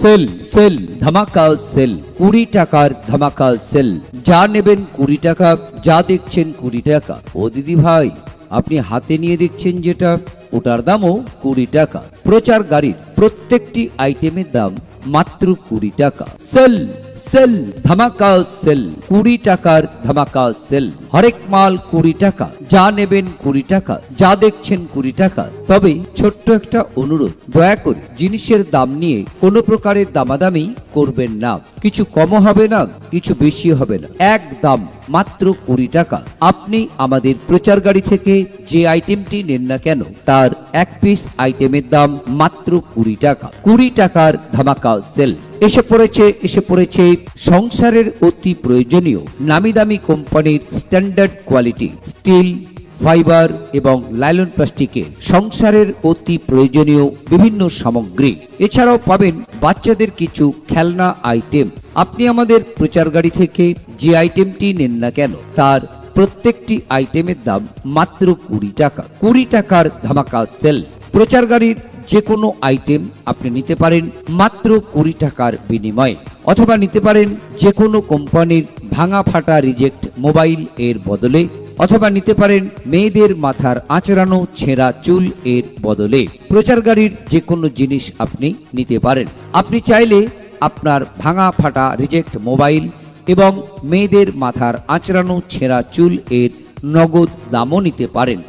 Sell sale, ধামাকা sale, কুড়ি টাকার ধামাকা সেল। যা নেবেন কুড়ি টাকা, যা দেখছেন কুড়ি টাকা। ও দিদি ভাই, আপনি হাতে নিয়ে দেখছেন যেটা, ওটার দামও কুড়ি টাকা। প্রচার গাড়ির প্রত্যেকটি আইটেমের দাম মাত্র কুড়ি টাকা। সেল সেল, ধামাকা সেল, কুড়ি টাকার ধামাকা সেল। হরেক মাল কুড়ি টাকা, যা নেবেন কুড়ি টাকা, যা দেখছেন কুড়ি টাকা। তবে ছোট্ট একটা অনুরোধ, দয়া করে জিনিসের দাম নিয়ে কোনো প্রকারের দামাদামি করবেন না। কিছু কমও হবে না, কিছু বেশি হবে না। এক দাম মাত্র কুড়ি টাকা। আপনি আমাদের প্রচার গাড়ি থেকে যে আইটেমটি নেন না কেন, তার এক পিস আইটেমের দাম মাত্র কুড়ি টাকা। কুড়ি টাকার ধামাকা সেল। এসে পড়েছে এসে পড়েছে সংসারের অতি প্রয়োজনীয়, নামি দামি কোম্পানির স্ট্যান্ডার্ড কোয়ালিটি স্টিল ফাইবার এবং লাইলন প্লাস্টিকের সংসারের অতি প্রয়োজনীয় বিভিন্ন সামগ্রী। এছাড়াও পাবেন বাচ্চাদের কিছু খেলনা আইটেম আপনি আমাদের প্রচার গাড়ি থেকে যে আইটেমটি নেন না কেন, তার প্রত্যেকটি আইটেমের দাম মাত্র কুড়ি টাকা। কুড়ি টাকার ধামাকা সেল প্রচার গাড়ির যে কোনো আইটেম আপনি নিতে পারেন মাত্র কুড়ি টাকার বিনিময়ে। অথবা নিতে পারেন যে কোনো কোম্পানির ভাঙা ফাটা রিজেক্ট মোবাইল এর বদলে, অথবা নিতে পারেন মেয়েদের মাথার আঁচড়ানো ছেঁড়া চুল এর বদলে। প্রচার গাড়ির যে কোনো জিনিস আপনি নিতে পারেন। আপনি চাইলে আপনার ভাঙা ফাটা রিজেক্ট মোবাইল এবং মেয়েদের মাথার আঁচড়ানো ছেঁড়া চুল এর নগদ দামও নিতে পারেন।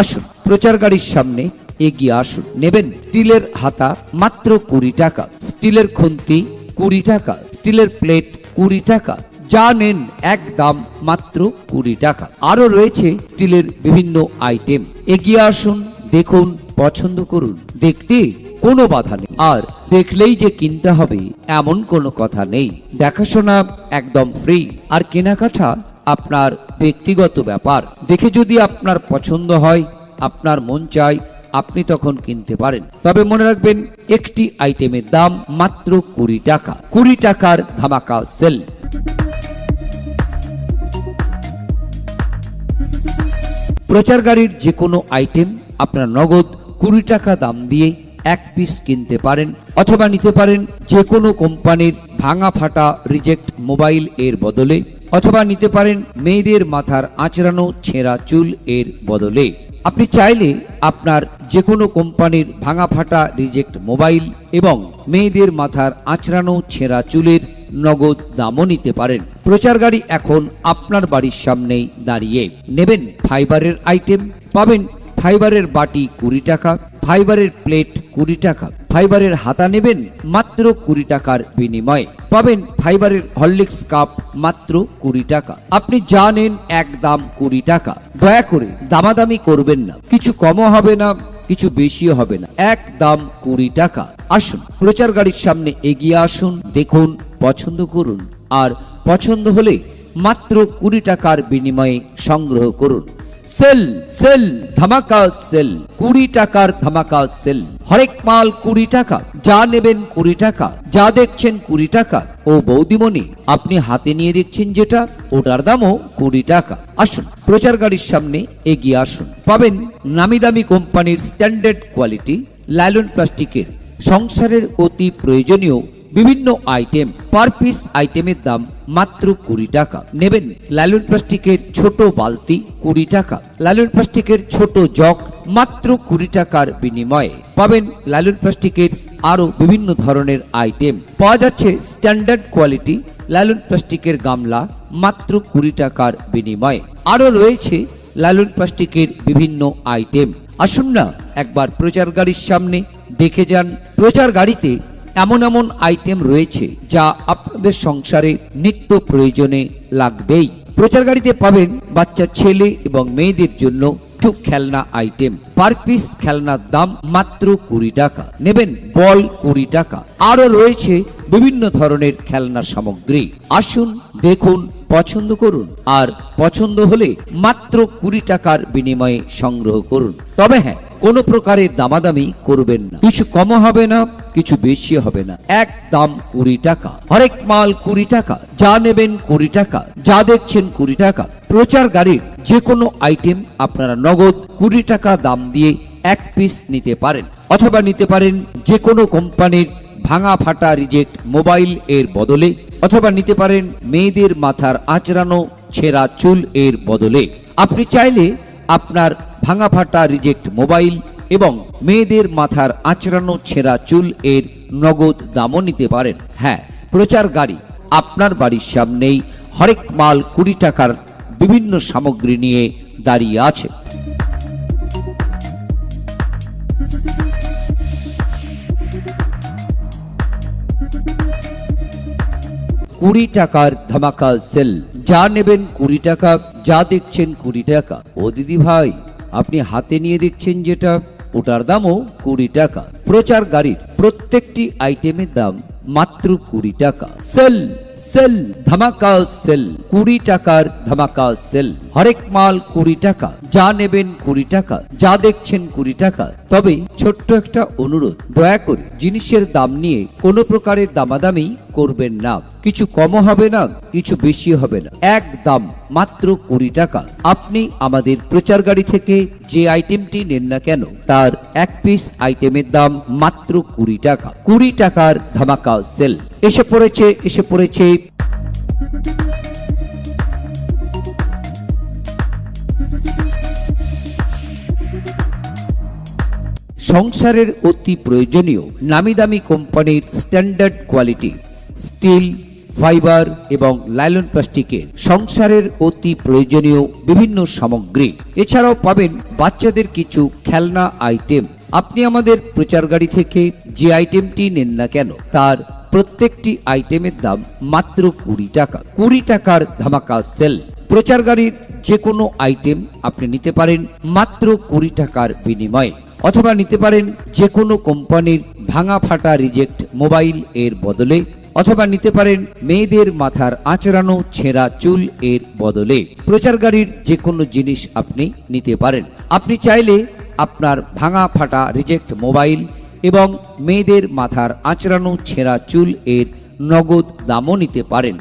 আসুন প্রচার গাড়ির সামনে এগিয়ে আসুন। নেবেন স্টিলের হাতা মাত্র কুড়ি টাকা, স্টিলের খুন্তি কুড়ি টাকা, স্টিলের প্লেট কুড়ি টাকা, যা নেন এক দাম মাত্র কুড়ি টাকা। আরও রয়েছে স্টিলের বিভিন্ন আইটেম। এগিয়ে আসুন, দেখুন, পছন্দ করুন। দেখতে কোনো বাধা নেই। আর দেখলেই যে কিনতে হবে, এমন কোনো কথা নেই। দেখাশোনা একদম ফ্রি আর কেনাকাটা আপনার ব্যক্তিগত ব্যাপার। দেখে যদি আপনার পছন্দ হয়, আপনার মন চায় আপনি তখন কিনতে পারেন। তবে মনে রাখবেন, একটি আইটেমের দাম মাত্র কুড়ি টাকা। কুড়ি টাকার ধামাকা সেল। প্রচার গাড়ির যে কোনো আইটেম আপনার নগদ কুড়ি টাকা দাম দিয়ে এক পিস কিনতে পারেন অথবা নিতে পারেন যে কোনো কোম্পানির ভাঙা ফাটা রিজেক্ট মোবাইল এর বদলে অথবা নিতে পারেন মেয়েদের মাথার আঁচড়ানো ছেঁড়া চুল এর বদলে। আপনি চাইলে আপনার যে কোনো কোম্পানির ভাঙা ফাটা রিজেক্ট মোবাইল এবং মেয়েদের মাথার আঁচড়ানো ছেঁড়া চুলের নগদ দামও নিতে পারেন। প্রচার গাড়ি এখন আপনার বাড়ির সামনেই দাঁড়িয়ে। নেবেন ফাইবারের আইটেম, পাবেন ফাইবারের বাটি কুড়ি টাকা, ফাইবারের প্লেট কুড়ি টাকা। ফাইবারের হাতা নেবেন মাত্র কুড়ি টাকার বিনিময়ে। পাবেন ফাইবারের হরলিক্স কাপ মাত্র কুড়ি টাকা। আপনি যা নেন এক দাম কুড়ি টাকা। দয়া করে দামাদামি করবেন না। কিছু কমও হবে না, কিছু বেশিও হবে না। এক দাম কুড়ি টাকা। আসুন, প্রচার গাড়ির সামনে এগিয়ে আসুন, দেখুন, পছন্দ করুন। আর পছন্দ হলে মাত্র কুড়ি টাকার বিনিময়ে সংগ্রহ করুন। সেল সেল, ধামাকা সেল। কুড়ি টাকার ধামাকা সেল। হরেক মাল কুড়ি টাকা। যা নেবেন কুড়ি টাকা, যা দেখছেন কুড়ি টাকা। ও বৌদিমণি, আপনি হাতে নিয়ে দেখছেন যেটা, ওটার দামও কুড়ি টাকা। আসুন, প্রচার গাড়ির সামনে এগিয়ে আসুন। পাবেন নামি দামি কোম্পানির স্ট্যান্ডার্ড কোয়ালিটি লাইলন প্লাস্টিকের। সংসারের অতি প্রয়োজনীয় বিভিন্ন আইটেম পার পিস আইটেমের দাম মাত্র কুড়ি টাকা। নেবেন লালন প্লাস্টিকের ছোট বালতি কুড়ি টাকা, লালন প্লাস্টিকের ছোট জগ মাত্র কুড়ি টাকার বিনিময়ে। পাবেন লালন প্লাস্টিকের আরও বিভিন্ন ধরনের আইটেম পাওয়া যাচ্ছে স্ট্যান্ডার্ড কোয়ালিটি লালন প্লাস্টিকের গামলা মাত্র কুড়ি টাকার বিনিময়ে। আরও রয়েছে লালন প্লাস্টিকের বিভিন্ন আইটেম আসুন না একবার প্রচার গাড়ির সামনে দেখে যান। প্রচার গাড়িতে এমন এমন আইটেম রয়েছে যা আপনাদের সংসারে নিত্য প্রয়োজনে লাগবেই। প্রচার গাড়িতে পাবেন বাচ্চা, ছেলে এবং মেয়েদের জন্য কিছু খেলনা আইটেম পার পিস খেলনার দাম মাত্র কুড়ি টাকা। নেবেন বল কুড়ি টাকা। আরও রয়েছে বিভিন্ন ধরনের খেলনা সামগ্রী। আসুন দেখুন, পছন্দ করুন আর পছন্দ হলে মাত্র কুড়ি টাকার বিনিময়ে সংগ্রহ করুন। তবে হ্যাঁ কোনো প্রকারের দামাদামি করবেন না। কিছু কমও হবে না, কিছু বেশি হবে না। এক দাম কুড়ি টাকা, হরেক মাল কুড়ি টাকা, যা নেবেন কুড়ি টাকা, যা দেখছেন কুড়ি টাকা। প্রচার গাড়ির যে কোনো আইটেম আপনারা নগদ কুড়ি টাকা দাম দিয়ে এক পিস নিতে পারেন, অথবা নিতে পারেন যে কোনো কোম্পানির ভাঙা ফাটা রিজেক্ট মোবাইল এর বদলে, অথবা নিতে পারেন মেয়েদের মাথার আঁচড়ানো ছেঁড়া চুল এর বদলে। আপনি চাইলে আপনার ভাঙা ফাটা রিজেক্ট মোবাইল এবং মেয়েদের মাথার আঁচড়ানো ছেঁড়া চুল এর নগদ দামও নিতে পারেন। হ্যাঁ প্রচার গাড়ি আপনার বাড়ির সামনেই হরেক মাল কুড়ি টাকার বিভিন্ন সামগ্রী নিয়ে দাঁড়িয়ে আছে। কুড়ি টাকার ধামাকা সেল যা নেবেন কুড়ি টাকা, যা দেখছেন কুড়ি টাকা। ও দিদি ভাই আপনি হাতে নিয়ে দেখছেন যেটা, ওটার দামও কুড়ি টাকা। প্রচার গাড়ির প্রত্যেকটি আইটেমের দাম মাত্র কুড়ি টাকা। সেল সেল, ধামাকা সেল, কুড়ি টাকার ধামাকা সেল। হরেক মাল কুড়ি টাকা। যা নেবেন কুড়ি টাকা, যা দেখছেন কুড়ি টাকা। তবে ছোট্ট একটা অনুরোধ, দয়া করে জিনিসের দাম নিয়ে কোনো প্রকারের দামাদামি করবেন না। কিছু কমও হবে না, কিছু বেশি হবে না। এক দাম মাত্র কুড়ি টাকা। আপনি আমাদের প্রচার গাড়ি থেকে যে আইটেমটি নেন না কেন, তার এক পিস আইটেমের দাম মাত্র কুড়ি টাকা। কুড়ি টাকার ধামাকা সেল। এসে পড়েছে এসে পড়েছে সংসারের অতি প্রয়োজনীয় নামি দামি কোম্পানির স্ট্যান্ডার্ড কোয়ালিটি, স্টিল, ফাইবার এবং লাইলন প্লাস্টিকের সংসারের অতি প্রয়োজনীয় বিভিন্ন সামগ্রী। এছাড়াও পাবেন বাচ্চাদের কিছু খেলনা আইটেম। আপনি আমাদের প্রচার গাড়ি থেকে যে আইটেমটি নেন না কেন, তার প্রত্যেকটি আইটেমের দাম মাত্র কুড়ি টাকা। কুড়ি টাকার ধামাকা সেল। প্রচার গাড়ির যে কোনো আইটেম আপনি নিতে পারেন মাত্র কুড়ি টাকার বিনিময়ে। অথবা নিতে পারেন যে কোনো কোম্পানির ভাঙা ফাটা রিজেক্ট মোবাইল এর বদলে, অথবা নিতে পারেন মেয়েদের মাথার আঁচড়ানো ছেঁড়া চুল এর বদলে। প্রচার গাড়ির যে কোনো জিনিস আপনি নিতে পারেন। আপনি চাইলে আপনার ভাঙা ফাটা রিজেক্ট মোবাইল এবং মেয়েদের মাথার আঁচড়ানো ছেঁড়া চুল এর নগদ দামও নিতে পারেন।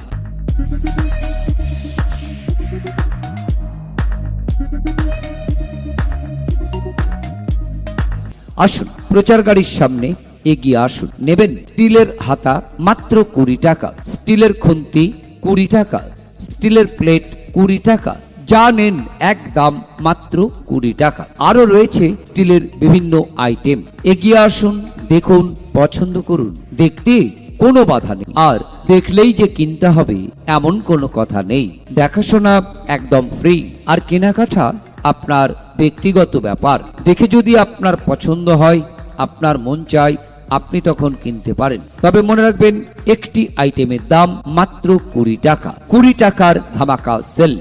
আসুন প্রচার গাড়ির সামনে এগিয়ে আসুন। নেবেন স্টিলের হাতা মাত্র কুড়ি টাকা, স্টিলের খুন্তি কুড়ি টাকা, স্টিলের প্লেট কুড়ি টাকা, যা নেন এক দাম মাত্র কুড়ি টাকা। আরও রয়েছে স্টিলের বিভিন্ন আইটেম। এগিয়ে আসুন, দেখুন, পছন্দ করুন। দেখতে কোনো বাধা নেই। আর দেখলেই যে কিনতে হবে, এমন কোনো কথা নেই। দেখাশোনা একদম ফ্রি আর কেনাকাটা আপনার ব্যক্তিগত ব্যাপার। দেখে যদি আপনার পছন্দ হয়, আপনার মন চায়, আপনি তখন কিনতে পারেন। তবে মনে রাখবেন, একটি আইটেমের দাম মাত্র কুড়ি টাকা। কুড়ি টাকার ধামাকা সেল।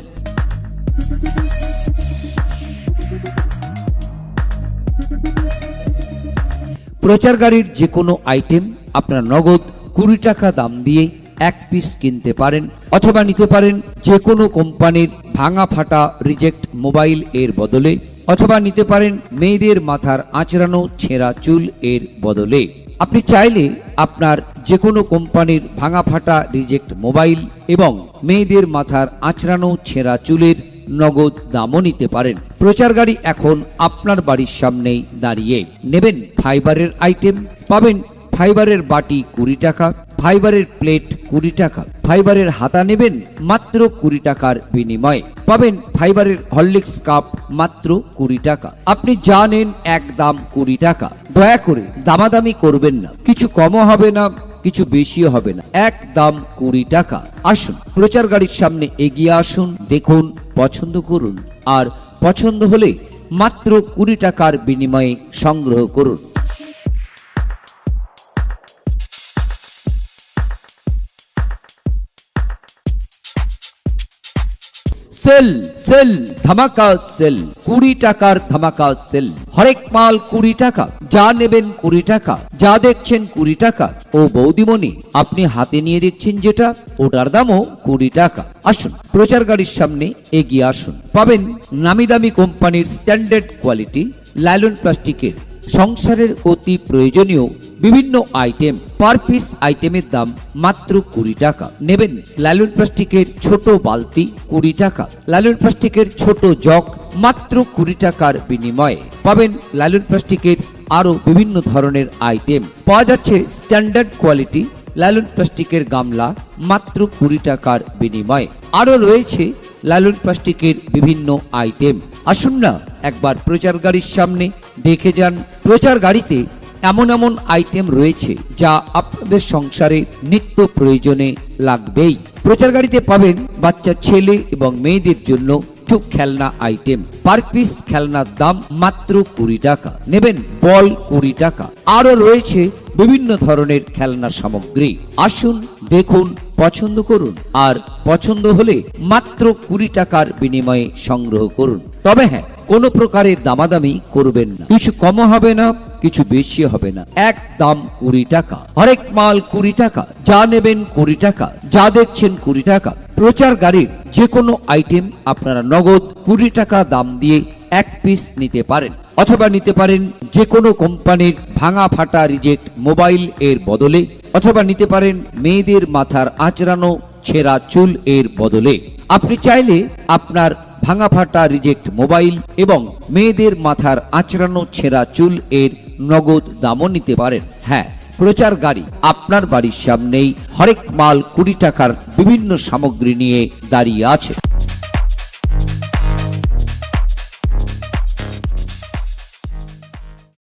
প্রচার গাড়ির যে কোনো আইটেম আপনার নগদ কুড়ি টাকা দাম দিয়ে এক পিস কিনতে পারেন অথবা নিতে পারেন যে কোনো কোম্পানির ভাঙা ফাটা রিজেক্ট মোবাইল এর বদলে অথবা নিতে পারেন মেয়েদের মাথার আঁচড়ানো ছেঁড়া চুল এর বদলে। আপনি চাইলে আপনার যে কোনো কোম্পানির ভাঙা ফাটা রিজেক্ট মোবাইল এবং মেয়েদের মাথার আঁচড়ানো ছেঁড়া চুলের নগদ দামও নিতে পারেন। প্রচার গাড়ি এখন আপনার বাড়ির সামনেই দাঁড়িয়ে। নেবেন ফাইবারের আইটেম পাবেন ফাইবারের বাটি কুড়ি টাকা ফাইবারের প্লেট কুড়ি টাকা। ফাইবারের হাতা নেবেন মাত্র কুড়ি টাকার বিনিময়ে। পাবেন ফাইবারের হরলিক্স কাপ মাত্র কুড়ি টাকা। আপনি যা নেন এক দাম কুড়ি টাকা। দয়া করে দামাদামি করবেন না। কিছু কমও হবে না, কিছু বেশিও হবে না। এক দাম কুড়ি টাকা। আসুন, প্রচার গাড়ির সামনে এগিয়ে আসুন, দেখুন, পছন্দ করুন। আর পছন্দ হলে মাত্র কুড়ি টাকার বিনিময়ে সংগ্রহ করুন। সেল সেল, ধামাকা সেল। কুড়ি টাকার ধামাকা সেল। হরেক মাল কুড়ি টাকা। যা নেবেন কুড়ি টাকা, যা দেখছেন কুড়ি টাকা। ও বৌদিমণি, আপনি হাতে নিয়ে দেখছেন যেটা, ওটার দামও কুড়ি টাকা। আসুন, প্রচার গাড়ির সামনে এগিয়ে আসুন। পাবেন নামি দামি কোম্পানির স্ট্যান্ডার্ড কোয়ালিটি লাইলন প্লাস্টিকের। সংসারের অতি প্রয়োজনীয় বিভিন্ন আইটেম পার পিস আইটেমের দাম মাত্র কুড়ি টাকা। নেবেন লালন প্লাস্টিকের ছোট বালতি কুড়ি টাকা, লালন প্লাস্টিকের ছোট জগ মাত্র কুড়ি টাকার বিনিময়ে। পাবেন লালন প্লাস্টিকের আরও বিভিন্ন ধরনের আইটেম পাওয়া যাচ্ছে স্ট্যান্ডার্ড কোয়ালিটি লালন প্লাস্টিকের গামলা মাত্র কুড়ি টাকার বিনিময়ে। আরও রয়েছে লালন প্লাস্টিকের বিভিন্ন আইটেম আসুন না একবার প্রচার গাড়ির সামনে দেখে যান। প্রচার গাড়িতে এমন এমন আইটেম রয়েছে যা আপনাদের সংসারে নিত্য প্রয়োজনে লাগবেই। প্রচার গাড়িতে পাবেন বাচ্চা, ছেলে এবং মেয়েদের জন্য কিছু খেলনা আইটেম পার পিস খেলনার দাম মাত্র কুড়ি টাকা। নেবেন বল কুড়ি টাকা। আরও রয়েছে বিভিন্ন ধরনের খেলনা সামগ্রী। আসুন দেখুন, পছন্দ করুন আর পছন্দ হলে মাত্র কুড়ি টাকার বিনিময়ে সংগ্রহ করুন। তবে হ্যাঁ কোনো প্রকারের দামাদামি করবেন না। কিছু কম হবে না। কিছু বেশি হবে না। এক দাম কুড়ি টাকা, হরেক মাল কুড়ি টাকা, যা নেবেন কুড়ি টাকা, যা দেখছেন কুড়ি টাকা। প্রচার গাড়ির যে কোনো আইটেম আপনারা নগদ কুড়ি টাকা দাম দিয়ে এক পিস নিতে পারেন, অথবা নিতে পারেন যে কোনো কোম্পানির ভাঙা ফাটা রিজেক্ট মোবাইল এর বদলে, অথবা নিতে পারেন মেয়েদের মাথার আঁচড়ানো ছেঁড়া চুল এর বদলে। আপনি চাইলে আপনার ভাঙা ফাটা রিজেক্ট মোবাইল এবং মেয়েদের মাথার আঁচড়ানো ছেঁড়া চুল এর নগদ দামও নিতে পারেন। হ্যাঁ প্রচার গাড়ি আপনার বাড়ির সামনেই হরেক মাল কুড়ি টাকার বিভিন্ন সামগ্রী নিয়ে দাঁড়িয়ে আছে।